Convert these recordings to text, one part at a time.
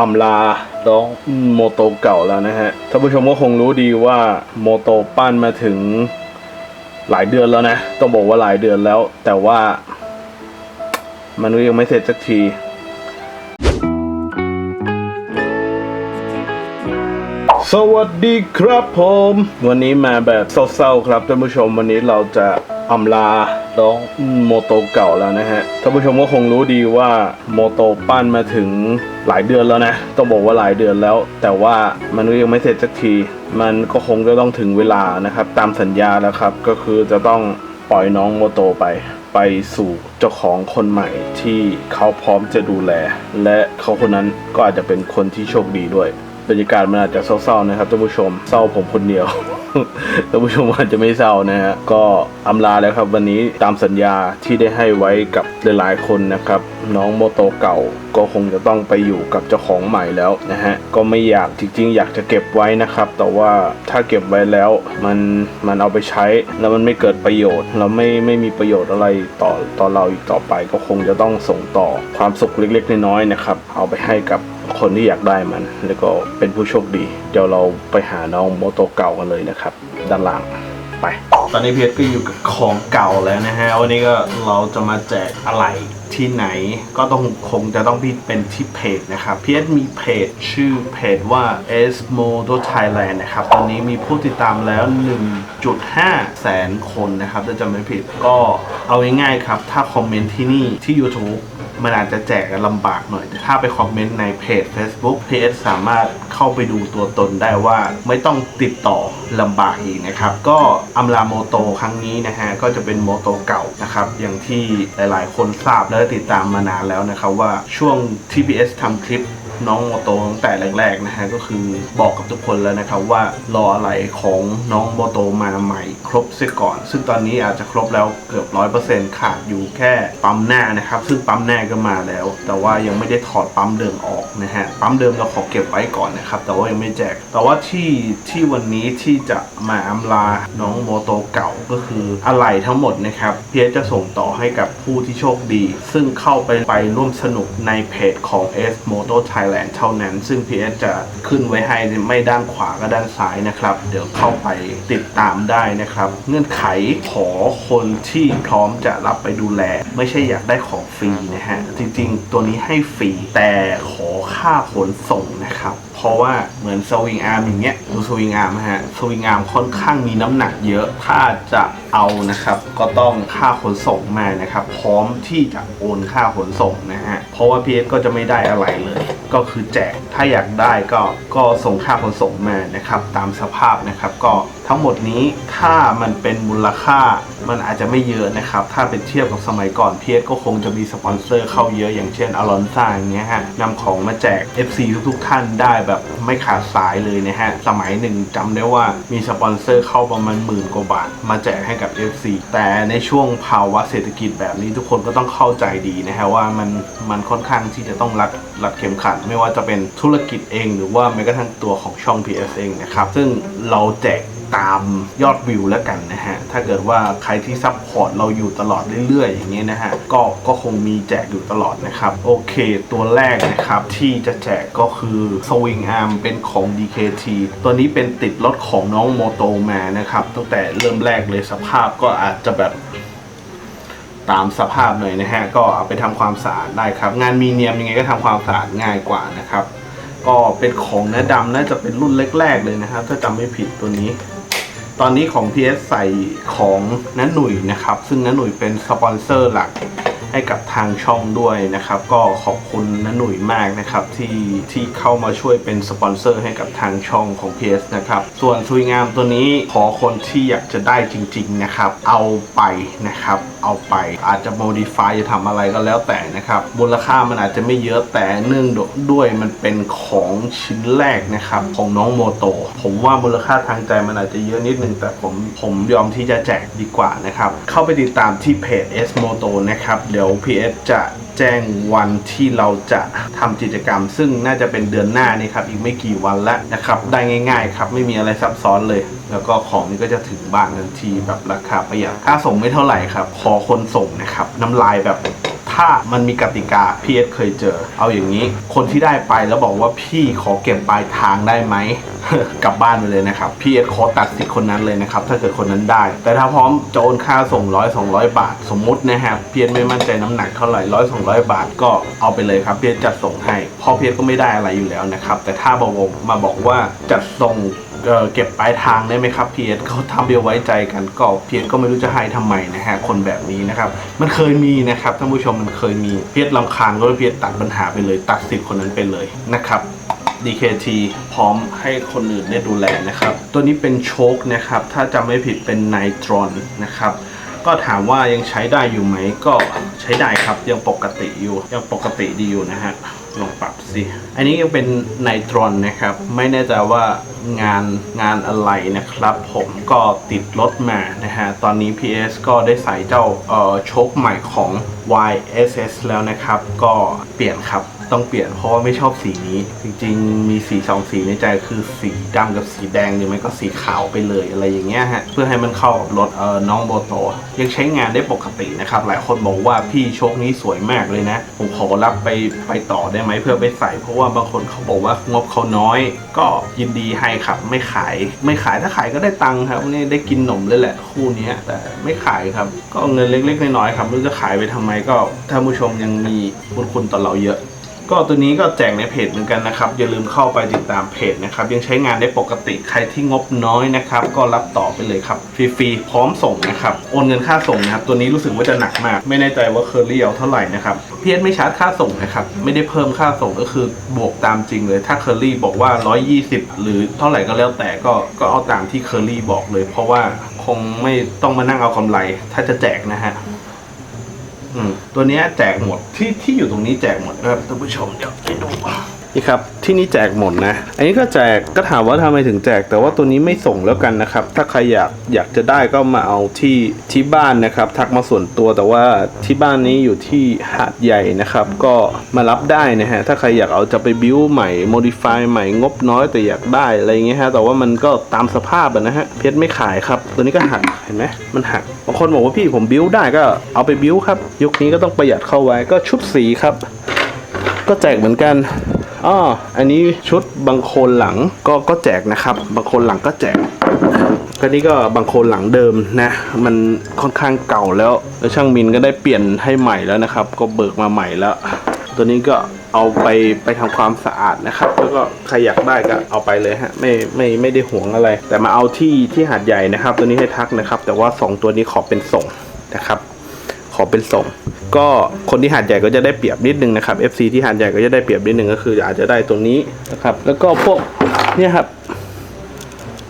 อำลาน้องโมโตเก่าแล้วนะฮะท่านผู้ชมก็คงรู้ดีว่าโมโตปั้นมาถึงหลายเดือนแล้วนะ ต้องบอกว่าหลายเดือนแล้ว แต่ว่ามันก็ยังไม่เสร็จสักทีสวัสดีครับผม วันนี้มาแบบเศร้าๆครับท่านผู้ชมวันนี้เราจะอำลา น้องโมโตเก่าแล้วนะฮะท่านผู้ชมก็คงรู้ดีว่าโมโตปั้นมาถึงหลายเดือนแล้วนะต้องบอกว่าหลายเดือนแล้ว แต่ว่ามันก็ยังไม่เสร็จสักที มันก็คงจะต้องถึงเวลานะครับ ตามสัญญาแล้วครับ ก็คือจะต้องปล่อยน้องโมโตไป ไปสู่เจ้าของคนใหม่ที่เขาพร้อมจะดูแล และเขาคนนั้นก็อาจจะเป็นคนที่โชคดีด้วยบรรยากาศมันอาจจะเศร้าๆนะครับท่านผู้ชมเศร้าผมคนเดียว ท่านผู้ชมอาจจะไม่เศร้านะฮะก็อำลาแล้วครับวันนี้ตามสัญญาที่ได้ให้ไว้กับหลายๆคนนะครับ น้องโมโตเก่าก็คงจะต้องไปอยู่กับเจ้าของใหม่แล้วนะฮะก็ไม่อยากจริงๆ อยากจะเก็บไว้นะครับ แต่ว่าถ้าเก็บไว้แล้วมันมันเอาไปใช้แล้วมันไม่เกิดประโยชน์แล้วไม่ไม่มีประโยชน์อะไรต่อต่อเราอีกต่อไป ก็คงจะต้องส่งต่อความสุขเล็กๆน้อยๆนะครับ เอาไปให้กับคนที่อยากได้มัน แล้วก็เป็นผู้โชคดี เดี๋ยวเราไปหาน้องโมโตเก่ากันเลยนะครับ ด้านหล่างไป ตอนนี้เพียรก็อยู่กับของเก่าแล้วนะฮะ วันนี้ก็เราจะมาแจกอะไรที่ไหน ก็ต้องคงจะต้องพี่เป็นที่เพจนะครับ เพียรมีเพจชื่อเพจว่า S Moto Thailand นะครับ ตอนนี้มีผู้ติดตามแล้ว 1.5 แสนคนนะครับถ้าจำไม่ผิดก็เอาง่ายๆครับ ถ้าคอมเมนต์ที่นี่ที่ YouTube มันอาจจะแจกกันลำบากหน่อย แต่ถ้าไปคอมเมนต์ในเพจ Facebook PS สามารถเข้าไปดูตัวตนได้ว่าไม่ต้องติดต่อลำบากอีกนะครับ ก็อัมลาโมโตครั้งนี้นะฮะ ก็จะเป็นโมโตเก่านะครับ อย่างที่หลายๆ คนทราบและติดตามมานานแล้วนะครับว่าช่วง TPS ทำคลิป น้องโมโตตั้งแต่แรกๆนะฮะก็คือบอกกับทุกคนแล้วนะครับว่ารออะไรของน้องโมโตมาใหม่ ครบเสียก่อน ซึ่งตอนนี้อาจจะครบแล้วเกือบร้อยเปอร์เซ็นต์ขาดอยู่แค่ปั๊มหน้านะครับ ซึ่งปั๊มหน้าก็มาแล้ว แต่ว่ายังไม่ได้ถอดปั๊มเดิมออกนะฮะปั๊มเดิมเราขอเก็บไว้ก่อนนะครับแต่ว่ายังไม่แจก แต่ว่าที่ที่วันนี้ที่จะมาอำลาน้องโมโตเก่าก็คืออะไรทั้งหมดนะครับเพียจะส่งต่อให้กับผู้ที่โชคดี ซึ่งเข้าไปไปร่วมสนุกในเพจของ S Moto Thailand เท่านั้น ซึ่ง PS จะขึ้นไว้ให้ไม่ด้านขวาก็ด้านซ้ายนะครับ เดี๋ยวเข้าไปติดตามได้นะครับ เงื่อนไขขอคนที่พร้อมจะรับไปดูแล ไม่ใช่อยากได้ของฟรีนะฮะ จริงๆ ตัวนี้ให้ฟรีแต่ขอค่าขนส่งนะครับ เพราะว่าเหมือนสวิงอาร์มอย่างเงี้ยดูสวิงอาร์มฮะสวิงอาร์มค่อนข้างมีน้ำหนักเยอะ ถ้าจะเอานะครับ ก็ต้องค่าขนส่งมานะครับ พร้อมที่จะโอนค่าขนส่งนะฮะเพราะว่า PS ก็จะไม่ได้อะไรเลย ก็คือแจกถ้าอยากได้ก็ก็ส่งค่าขนส่งมานะครับ ตามสภาพนะครับ ก็ทั้งหมดนี้ถ้ามันเป็นมูลค่ามันอาจจะไม่เยอะนะครับ ถ้าเป็นเทียบกับสมัยก่อน PS ก็คงจะมีสปอนเซอร์เข้าเยอะอย่างเช่นอลอนซ่าอย่างเงี้ยฮะนำของมาแจก FC ทุกๆท่านได้แบบไม่ขาดสายเลยนะฮะ สมัยหนึ่งจำได้ว่ามีสปอนเซอร์เข้าประมาณหมื่นกว่าบาท มาแจกให้กับ FC แต่ในช่วงภาวะเศรษฐกิจแบบนี้ทุกคนก็ต้องเข้าใจดีนะฮะว่ามันมันค่อนข้างที่จะต้องรัดรัดเข็มขัด ไม่ว่าจะเป็นธุรกิจเอง หรือว่าแม้กระทั่งตัวของช่อง PS เองนะครับซึ่งเราแจก ตามยอดวิวแล้วกันนะฮะ ถ้าเกิดว่าใครที่ซัพพอร์ตเราอยู่ตลอดเรื่อยๆ อย่างเงี้ยนะฮะ ก็ก็คงมีแจกอยู่ตลอดนะครับ โอเคตัวแรกนะครับ ที่จะแจกก็คือ Swing Arm เป็นของ DKT ตัวนี้เป็นติดรถของน้องโมโตมานะครับ ตั้งแต่เริ่มแรกเลยสภาพก็อาจจะแบบตามสภาพหน่อยนะฮะ ก็เอาไปทำความสะอาดได้ครับ งานมีเนียมยังไงก็ทำความสะอาดง่ายกว่านะครับ ก็เป็นของเนื้อดำน่าจะเป็นรุ่นแรก ๆ เลยนะครับ ถ้าจำไม่ผิดตัวนี้ ตอนนี้ของ PS ใส่ของน้าหนุ่ยนะครับ ซึ่งน้าหนุ่ยเป็นสปอนเซอร์หลักให้กับทางช่องด้วยนะครับ ก็ขอบคุณน้าหนุ่ยมากนะครับที่ที่เข้ามาช่วยเป็นสปอนเซอร์ให้กับทางช่องของ PS นะครับ ส่วนสวยงามตัวนี้ขอคนที่อยากจะได้จริง ๆนะครับ เอาไปนะครับ เอาไป อาจจะ modify จะทำอะไรก็แล้วแต่นะครับมูลค่ามันอาจจะไม่เยอะแต่เนื่องด้วยมันเป็นของชิ้นแรกนะครับของน้องโมโตผมว่ามูลค่าทางใจมันอาจจะเยอะนิดนึง แต่ผมผมยอมที่จะแจกดีกว่านะครับ เข้าไปติดตามที่เพจ S Moto นะครับ เดี๋ยว PS จะแจ้งวันที่เราจะทำกิจกรรม ซึ่งน่าจะเป็นเดือนหน้านี่ครับ อีกไม่กี่วันแล้วนะครับ ได้ง่าย ๆ ครับ ไม่มีอะไรซับซ้อนเลย แล้วก็ของนี้ก็จะถึงบ้านทันทีแบบราคาประหยัดค่าส่งไม่เท่าไหร่ครับขอคนส่งนะครับน้ำลายแบบถ้ามันมีกติกาพีเอสเคยเจอ เอาอย่างนี้ คนที่ได้ไปแล้วบอกว่าพี่ขอเก็บปลายทางได้ไหม กลับบ้านไปเลยนะครับพีเอสขอตัดสิทธิ์คนนั้นเลยนะครับ ถ้าเกิดคนนั้นได้ แต่ถ้าพร้อมจะโอนค่าส่งร้อยสองร้อยบาท สมมุตินะครับพีเอสไม่มั่นใจน้ำหนักเท่าไหร่ร้อยสองร้อยบาทก็เอาไปเลยครับพีเอสจัดส่งให้เพราะพีเอสก็ไม่ได้อะไรอยู่แล้วนะครับแต่ถ้าบว่ามาบอกว่าจัดส่ง เก็บปลายทางได้ไหมครับเพีเอสเขาทำเดียวไว้ใจกันก็เพีเอสก็ไม่รู้จะให้ทำไมนะฮะคนแบบนี้นะครับ มันเคยมีนะครับท่านผู้ชมมันเคยมีเพีเอสลำคาญก็เพีเอสตัดปัญหาไปเลย ตัดสิทธิ์คนนั้นไปเลยนะครับ DKT พร้อมให้คนอื่นได้ดูแลนะครับ ตัวนี้เป็นโชคนะครับ ถ้าจำไม่ผิดเป็นไนตรอนนะครับก็ถามว่ายังใช้ได้อยู่ไหมก็ใช้ได้ครับยังปกติอยู่ยังปกติดีอยู่นะฮะ ลองปรับสิ อันนี้ยังเป็นไนตรอนนะครับ ไม่แน่ใจว่างานงานอะไรนะครับ ผมก็ติดรถมานะฮะ ตอนนี้ PS ก็ได้ใส่เจ้าเอ่อชกใหม่ของ YSS แล้วนะครับ ก็เปลี่ยนครับ ต้องเปลี่ยนเพราะว่าไม่ชอบสีนี้ จริงๆ มีสีสองสีในใจคือสีดำกับสีแดงหรือไม่ก็สีขาวไปเลยอะไรอย่างเงี้ยฮะเพื่อให้มันเข้ากับรถเออน้องโบโต ยังใช้งานได้ปกตินะครับ หลายคนบอกว่าพี่โชคนี้สวยมากเลยนะ ผมขอรับไปไปต่อได้ไหมเพื่อไปใส่ เพราะว่าบางคนเขาบอกว่างบเขาน้อย ก็ยินดีให้ครับไม่ขาย ไม่ขายถ้าขายก็ได้ตังค์ครับนี่ได้กินหนมเลยแหละคู่นี้แต่ไม่ขายครับ ก็เงินเล็กๆน้อยๆครับไม่รู้จะขายไปทำไมก็ท่านผู้ชมยังมีบุญคุณต่อเราเยอะ ก็ตัวนี้ก็แจกในเพจเหมือนกันนะครับ อย่าลืมเข้าไปติดตามเพจนะครับ ยังใช้งานได้ปกติใครที่งบน้อยนะครับ ก็รับต่อไปเลยครับฟรีๆพร้อมส่งนะครับโอนเงินค่าส่งนะครับตัวนี้รู้สึกว่าจะหนักมาก ไม่แน่ใจว่าเคอรี่เอาเท่าไหร่นะครับพีเอสไม่ชาร์จค่าส่งนะครับไม่ได้เพิ่มค่าส่งก็คือบวกตามจริงเลย ถ้าเคอรี่บอกว่า 120 หรือเท่าไหร่ก็แล้วแต่ก็ก็เอาตามที่เคอรี่บอกเลย เพราะว่าคงไม่ต้องมานั่งเอากำไร ถ้าจะแจกนะฮะ ตัวเนี้ยแจกหมดที่ที่อยู่ตรงนี้แจกหมดนะครับท่านผู้ชมเดี๋ยวให้ดู นี่ครับที่นี่แจกหมดนะ อันนี้ก็แจกก็ถามว่าทำไมถึงแจก แต่ว่าตัวนี้ไม่ส่งแล้วกันนะครับ ถ้าใครอยากอยากจะได้ก็มาเอาที่ที่บ้านนะครับ ทักมาส่วนตัวแต่ว่าที่บ้านนี้อยู่ที่หาดใหญ่นะครับ ก็มารับได้นะฮะถ้าใครอยากเอาจะไปบิวใหม่โมดิฟายใหม่งบน้อยแต่อยากได้อะไรเงี้ยฮะแต่ว่ามันก็ตามสภาพนะฮะเพชรไม่ขายครับ ตัวนี้ก็หักเห็นไหมมันหักบางคนบอกว่าพี่ผมบิวได้ก็เอาไปบิวครับ ยุคนี้ก็ต้องประหยัดเข้าไว้ก็ชุดสีครับ ก็แจกเหมือนกัน อ๋ออันนี้ชุดบางโคนหลังก็ก็แจกนะครับ บางโคนหลังก็แจกก็นี่ก็บางโคนหลังเดิมนะ มันค่อนข้างเก่าแล้วแล้วช่างมินก็ได้เปลี่ยนให้ใหม่แล้วนะครับ ก็เบิกมาใหม่แล้ว ตัวนี้ก็เอาไปไปทำความสะอาดนะครับ แล้วก็ใครอยากได้ก็เอาไปเลยฮะไม่ไม่ไม่ได้ห่วงอะไร แต่มาเอาที่ที่หาดใหญ่นะครับ ตัวนี้ให้ทักนะครับ แต่ว่าสองตัวนี้ขอเป็นส่งนะครับ ขอเป็นส่ง ก็คนที่หาดใหญ่ก็จะได้เปรียบนิดนึงนะครับ FC ที่หาดใหญ่ก็จะได้เปรียบนิดนึงก็คืออาจจะได้ตัวนี้นะครับ แล้วก็พวกเนี่ยครับ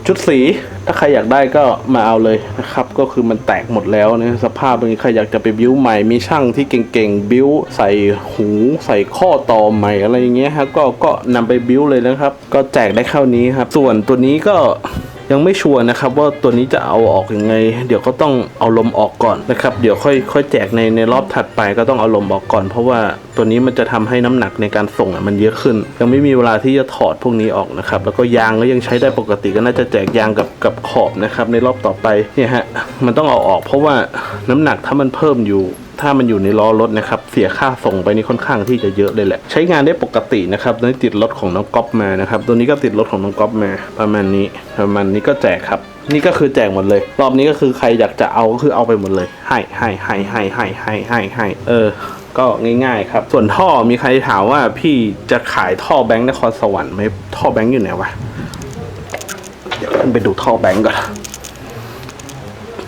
ชุดสีถ้าใครอยากได้ก็มาเอาเลยนะครับ ก็คือมันแตกหมดแล้วนะสภาพตรงนี้ใครอยากจะไปบิ้วใหม่มีช่างที่เก่งๆบิ้วใส่หูใส่ข้อต่อใหม่อะไรอย่างเงี้ยครับก็ก็นำไปบิ้วเลยนะครับ ก็แจกได้เข้านี้ครับ ส่วนตัวนี้ก็ ยังไม่ชัวร์นะครับว่าตัวนี้จะเอาออกอยังไง เดี๋ยวก็ต้องเอาลมออกก่อนนะครับเดี๋ยวค่อยค่อยแจกในในรอบถัดไปก็ต้องเอาลมออกก่อน เพราะว่าตัวนี้มันจะทำให้น้ำหนักในการส่งมันเยอะขึ้น ยังไม่มีเวลาที่จะถอดพวกนี้ออกนะครับแล้วก็ยางก็ยังใช้ได้ปกติก็น่าจะแจกยางกับกับขอบนะครับในรอบต่อไปเนี่ยฮะมันต้องเอาออก เพราะว่าน้ำหนักถ้ามันเพิ่มอยู่ ถ้ามันอยู่ในล้อรถนะครับ เสียค่าส่งไปนี่ค่อนข้างที่จะเยอะเลยแหละ ใช้งานได้ปกตินะครับนี่ติดรถของน้องก๊อฟมานะครับ ตัวนี้ก็ติดรถของน้องก๊อฟมา ประมาณนี้ ประมาณนี้ก็แจกครับ นี่ก็คือแจกหมดเลย รอบนี้ก็คือใครอยากจะเอาก็คือเอาไปหมดเลย ให้ให้ให้ให้ให้ให้ให้ให้เออก็ง่ายๆครับ ส่วนท่อมีใครถามว่าพี่จะขายท่อแบงค์นครสวรรค์ไหมท่อแบงค์อยู่ไหนวะ เดี๋ยวไปดูท่อแบงค์ก่อน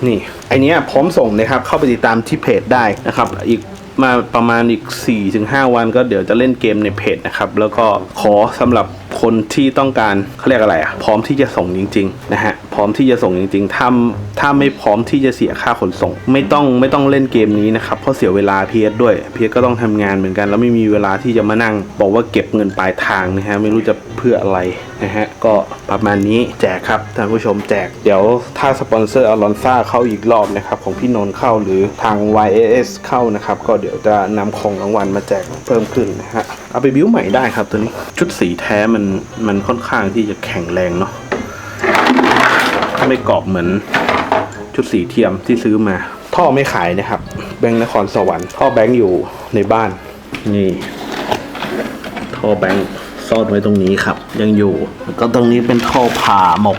นี่ไอเนี้ยพร้อมส่งนะครับ เข้าไปติดตามที่เพจได้นะครับ อีกมาประมาณอีก 4-5 วันก็เดี๋ยวจะเล่นเกมในเพจนะครับ แล้วก็ขอสำหรับคนที่ต้องการเขาเรียกอะไรอะพร้อมที่จะส่งจริง ๆ นะฮะ พร้อมที่จะส่งจริงๆ ถ้าถ้าไม่พร้อมที่จะเสียค่าขนส่ง ไม่ต้องไม่ต้องเล่นเกมนี้นะครับ เพราะเสียเวลาเพียด้วย เพียก็ต้องทำงานเหมือนกัน แล้วไม่มีเวลาที่จะมานั่ง บอกว่าเก็บเงินปลายทางนะฮะ ไม่รู้จะเพื่ออะไรนะฮะ ก็ประมาณนี้แจกครับท่านผู้ชมแจก เดี๋ยวถ้าสปอนเซอร์อลอนซ่าเข้าอีกรอบนะครับของพี่นนท์เข้าหรือทาง YAS เข้านะครับ ก็เดี๋ยวจะนำของรางวัลมาแจกเพิ่มขึ้นนะฮะ เอาไปบิ้วใหม่ได้ครับตัวนี้ ชุดสีแท้มันมันค่อนข้างที่จะแข็งแรงเนาะ ไม่กรอบเหมือนชุดสีเทียมที่ซื้อมา ท่อไม่ขายนะครับ แบงค์นครสวรรค์ท่อแบงค์อยู่ในบ้าน นี่ ท่อแบงค์ซ่อนไว้ตรงนี้ครับ ยังอยู่แล้วก็ตรงนี้เป็นท่อผ่าหมก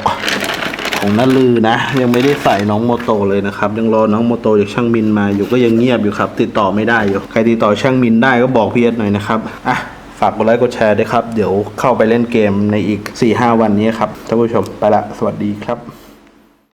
ของนาลือนะ ยังไม่ได้ใส่น้องโมโตเลยนะครับ ยังรอน้องโมโตจากช่างมินมาอยู่ก็ยังเงียบอยู่ครับ ติดต่อไม่ได้อยู่ใครติดต่อช่างมินได้ก็บอกพี่เอสหน่อยนะครับอะฝากกดไลค์กดแชร์ด้วยครับ เดี๋ยวเข้าไปเล่นเกมในอีก 4-5 วันนี้ครับท่านผู้ชมไปละสวัสดีครับ